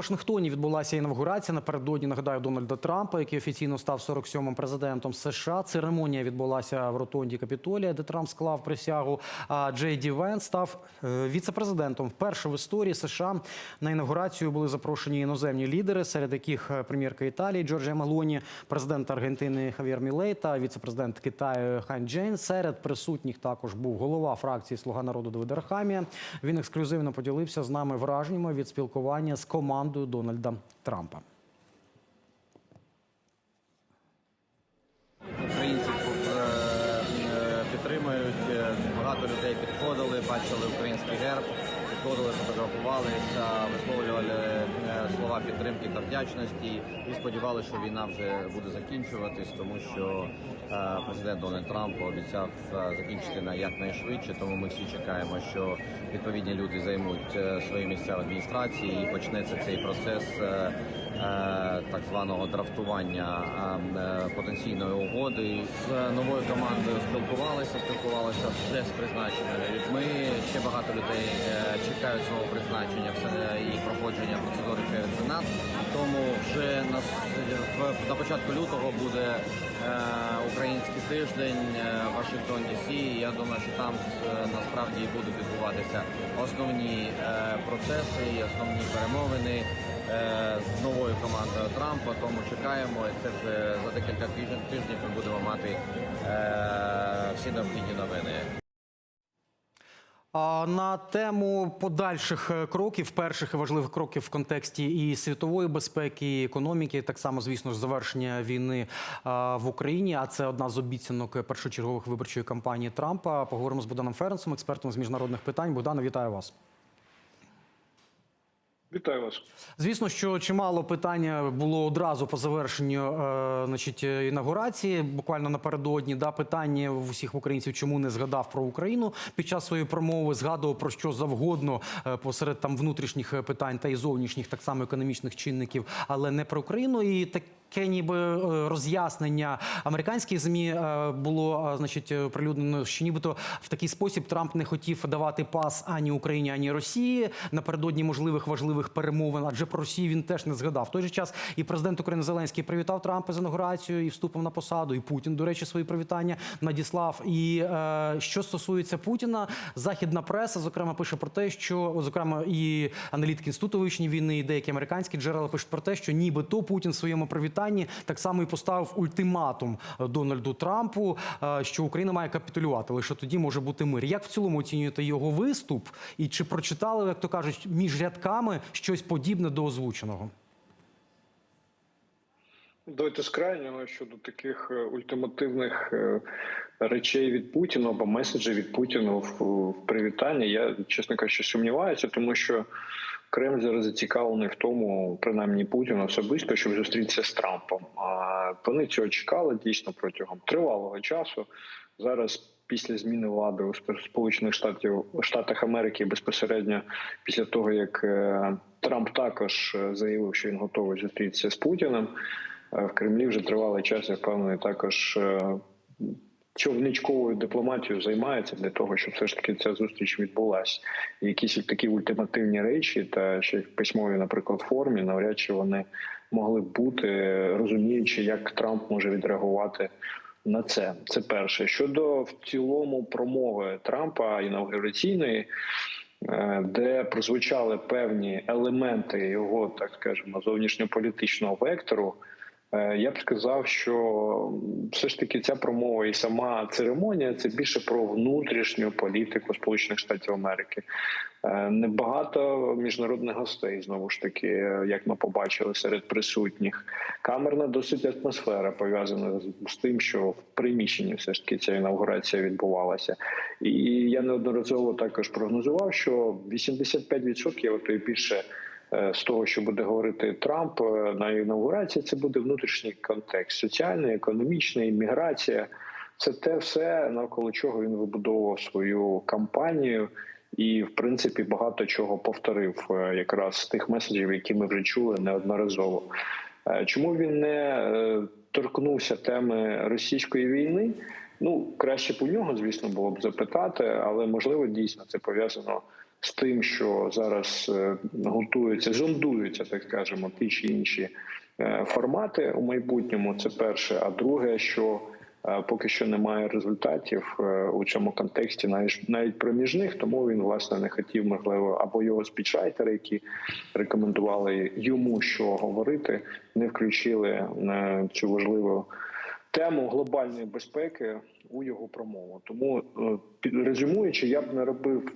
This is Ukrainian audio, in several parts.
Вашингтоні відбулася інавгурація напередодні. Нагадаю Дональда Трампа, який офіційно став 47-м президентом США. Церемонія відбулася в ротонді Капітолія, де Трамп склав присягу. А Джей Ді Венс став е, віце-президентом. Вперше в історії США на інавгурацію були запрошені іноземні лідери, серед яких е, прем'єрка Італії Джорджія Мелоні, президент Аргентини Хав'єр Мілей та віце-президент Китаю Хан Джейн. Серед присутніх також був голова фракції Слуга народу Давид Архамія. Він ексклюзивно поділився з нами враженнями від спілкування з командою Дональда Трампа. Українців е, е, підтримують. Е, Багато людей підходили, бачили український герб, підходили, фотографувалися, підтримки та вдячності і сподівалися, що війна вже буде закінчуватись, тому що е, президент Дональд Трамп обіцяв е, закінчити на якнайшвидше. Тому ми всі чекаємо, що відповідні люди займуть е, свої місця в адміністрації і почнеться цей процес. Е, так званого драфтування е, потенційної угоди з новою командою спілкувалися, спілкувалися вже з призначеними людьми. Ще багато людей е, чекають свого призначення і проходження процедури через сенат. Тому вже на, на початку лютого буде український тиждень е, Вашингтон Дісі. Я думаю, що там е, насправді будуть відбуватися основні е, процеси, і основні перемовини з новою командою Трампа. Тому чекаємо. Це вже за декілька тижнів ми будемо мати всі необхідні новини. На тему подальших е, кроків, перших важливих кроків в контексті і світової безпеки, і економіки, так само, звісно завершення війни в Україні. А це одна з обіцянок першочергових виборчої кампанії Трампа. Поговоримо з Богданом Ференсом, експертом з міжнародних питань. Богдане, вітаю вас. Вітаю вас. Звісно, що чимало питання було одразу по завершенню е, значить, інаугурації, буквально напередодні. Да, питання в усіх українців, чому не згадав про Україну під час своєї промови, згадував про що завгодно е, посеред там внутрішніх е, питань та і зовнішніх, так само економічних чинників, але не про Україну. І таке ніби е, роз'яснення американських змі е, було е, значить оприлюднено, що нібито в такий спосіб Трамп не хотів давати пас ані Україні, ані Росії напередодні можливих важливих перемовин. Адже про Росію він теж не згадав. В той же час і президент України Зеленський привітав Трампа з інаугурацією і вступом на посаду. І Путін, до речі, свої привітання надіслав. І що стосується Путіна, західна преса зокрема пише про те, що зокрема і аналітики інституту вивчення війни, і деякі американські джерела пишуть про те, що нібито Путін в своєму привітанні так само і поставив ультиматум Дональду Трампу, е, що Україна має капітулювати. Лише тоді може бути мир. Як в цілому оцінюєте його виступ? І чи прочитали, як то кажуть, між рядками щось подібне до озвученого? Давайте з крайнього щодо таких е, ультимативних е, речей від Путіна або меседжів від Путіна в привітанні. Я чесно кажучи, сумніваюся, тому що Кремль зараз зацікавлений в тому, принаймні Путін особисто, щоб зустрітися з Трампом. А вони цього чекали дійсно протягом тривалого часу. Зараз. Після зміни влади у Спо- Сполучених Штатів Штатах Америки безпосередньо після того, як е, Трамп також е, заявив, що він готовий зустрітися з Путіним, е, в Кремлі вже тривалий час, я впевнений, також човничковою дипломатією займається для того, щоб все ж таки ця зустріч відбулася. Якісь такі ультимативні речі, та ще в письмовій, наприклад, формі, навряд чи вони могли бути, розуміючи, як Трамп може відреагувати. На це це перше щодо в цілому промови Трампа інаугураційної, е, де прозвучали певні елементи його, так скажемо, зовнішньополітичного вектору. Е, Я б сказав, що все ж таки ця промова і сама церемонія це більше про внутрішню політику Сполучених Штатів Америки. Е, Небагато міжнародних гостей знову ж таки, е, як ми побачили серед присутніх. Камерна досить атмосфера пов'язана з- тим, що в приміщенні все ж таки ця інаугурація відбувалася. І я неодноразово також прогнозував, що 85%, а то й більше з того, що буде говорити Трамп е, на інаугурації, це буде внутрішній контекст, соціальний, економічний, міграція. Це те все навколо чого він вибудовував свою кампанію. І, в принципі, багато чого повторив е, якраз з тих меседжів, які ми вже чули неодноразово. Е, Чому він не е, торкнувся теми російської війни. Ну, краще у нього, звісно, було б запитати, але можливо дійсно це пов'язано з тим, що зараз е, готуються, зондуються, так скажемо, ті чи інші е, формати у майбутньому. Це перше. А друге, що е, поки що немає результатів у цьому контексті, навіть навіть проміжних, тому він власне не хотів, можливо, або його спічрайтери, які рекомендували йому що говорити, не включили е, цю важливу тему глобальної безпеки у його промову. Тому резюмуючи, я б не робив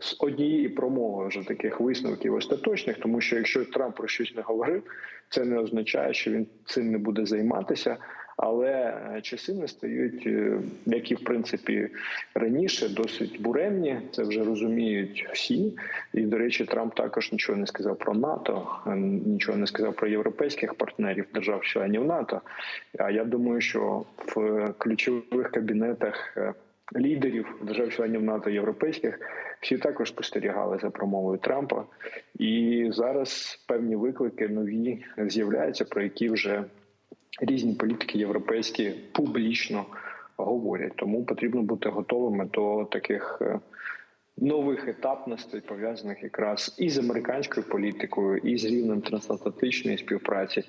з однієї промови вже таких висновків остаточних, тому що якщо Трамп про щось не говорив, це не означає, що він цим не буде займатися. Але е, часи настають, е, як і в принципі раніше, досить буремні. Це вже розуміють всі. І до речі, Трамп також нічого не сказав про НАТО, е, нічого не сказав про європейських партнерів держав-членів НАТО. А я думаю, що в ключових кабінетах лідерів держав-членів НАТО європейських всі також спостерігали за промовою Трампа, і зараз певні виклики нові з'являються, про які вже різні політики європейські публічно говорять. Тому потрібно бути готовими до таких е, нових етапностей, пов'язаних якраз і з американською політикою, і з рівнем трансатлантичної співпраці.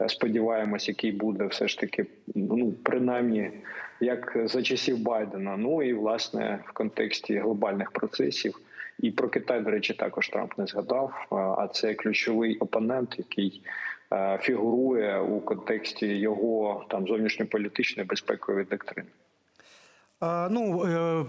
Е, Сподіваємось, який буде все ж таки, ну принаймні, як за часів Байдена. Ну і власне в контексті глобальних процесів. І про Китай, до речі, також Трамп не згадав. а- А це ключовий опонент, який е, фігурує у контексті його там зовнішньополітичної безпекової доктрини. Е, ну, е,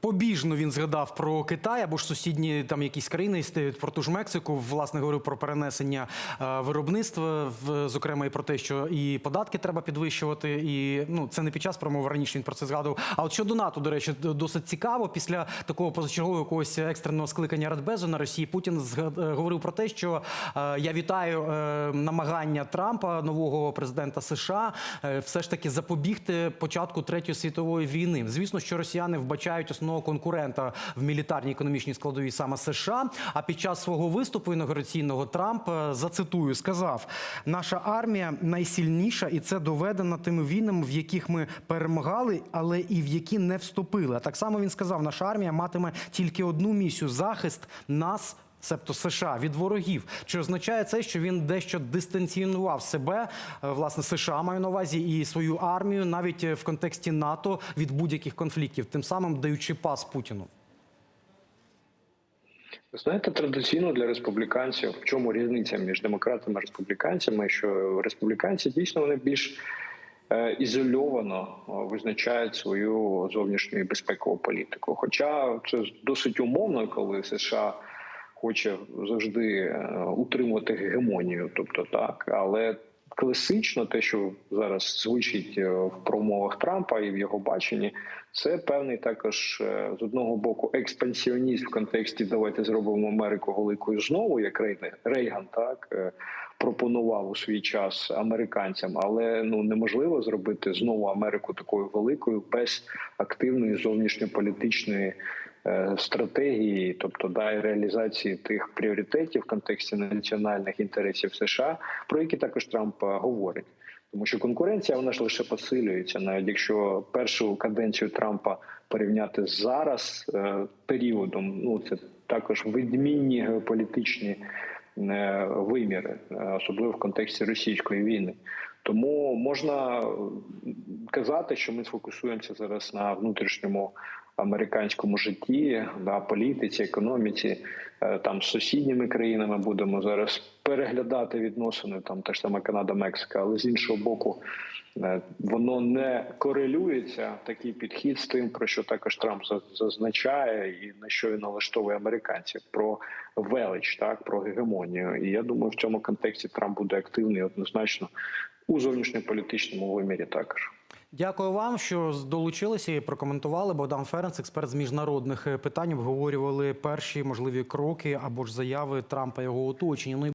побіжно він згадав про Китай або ж сусідні там якісь країни, про ту ж Мексику, власне, говорив про перенесення е, виробництва, зокрема і про те, що і податки треба підвищувати. І ну, це не під час промови раніше він про це згадував. А от щодо НАТО, до речі, досить цікаво. Після такого позачергового якогось екстреного скликання Радбезу на Росії Путін е, говорив про те, що е, я вітаю намагання Трампа, нового президента США, все ж таки запобігти початку третьої світової війни. Звісно, що росіяни вбачають основного конкурента в мілітарній економічній складовій саме США. А під час свого виступу інаугураційного Трамп е, зацитую сказав: наша армія найсильніша, і це доведено тими війнами, в яких ми перемагали, але і в які не вступили. А так само він сказав: наша армія матиме тільки одну місію захист нас. Себто США від ворогів, чи означає це, що він дещо дистанціонував себе, е, власне, США маю на увазі і свою армію, навіть е, в контексті НАТО від будь-яких конфліктів, тим самим даючи пас Путіну? Знаєте, традиційно для республіканців, в чому різниця між демократами і республіканцями, що республіканці дійсно вони більш е, ізольовано визначають свою зовнішню і безпекову політику. Хоча це досить умовно, коли США хоче завжди е, утримувати гегемонію, тобто так, але класично те, що зараз звучить е, в промовах Трампа і в його баченні, це певний також е, з одного боку експансіоніст в контексті давайте зробимо Америку великою знову, як Рейган, так пропонував у свій час американцям, але ну неможливо зробити знову Америку такою великою без активної зовнішньополітичної стратегії, тобто да, реалізації тих пріоритетів в контексті національних інтересів США, про які також Трамп е, говорить. Тому що конкуренція вона ж лише посилюється, навіть якщо першу каденцію Трампа порівняти з зараз е, періодом, ну це також відмінні геополітичні е, виміри, е, особливо в контексті російської війни. Тому можна е, казати, що ми сфокусуємося зараз на внутрішньому американському житті, на політиці, економіці. Е, Там з сусідніми країнами будемо зараз переглядати відносини, там та ж сама Канада, Мексика, але з іншого боку, е, воно не корелюється такий підхід з тим, про що також Трамп за- зазначає, і на що він налаштовує американців про велич, так про гегемонію. І я думаю, в цьому контексті Трамп буде активний однозначно у зовнішньополітичному вимірі також. Дякую вам, що долучилися і прокоментували. Богдан Ференц, експерт з міжнародних е, питань, обговорювали перші можливі кроки або ж заяви Трампа його оточення. Ну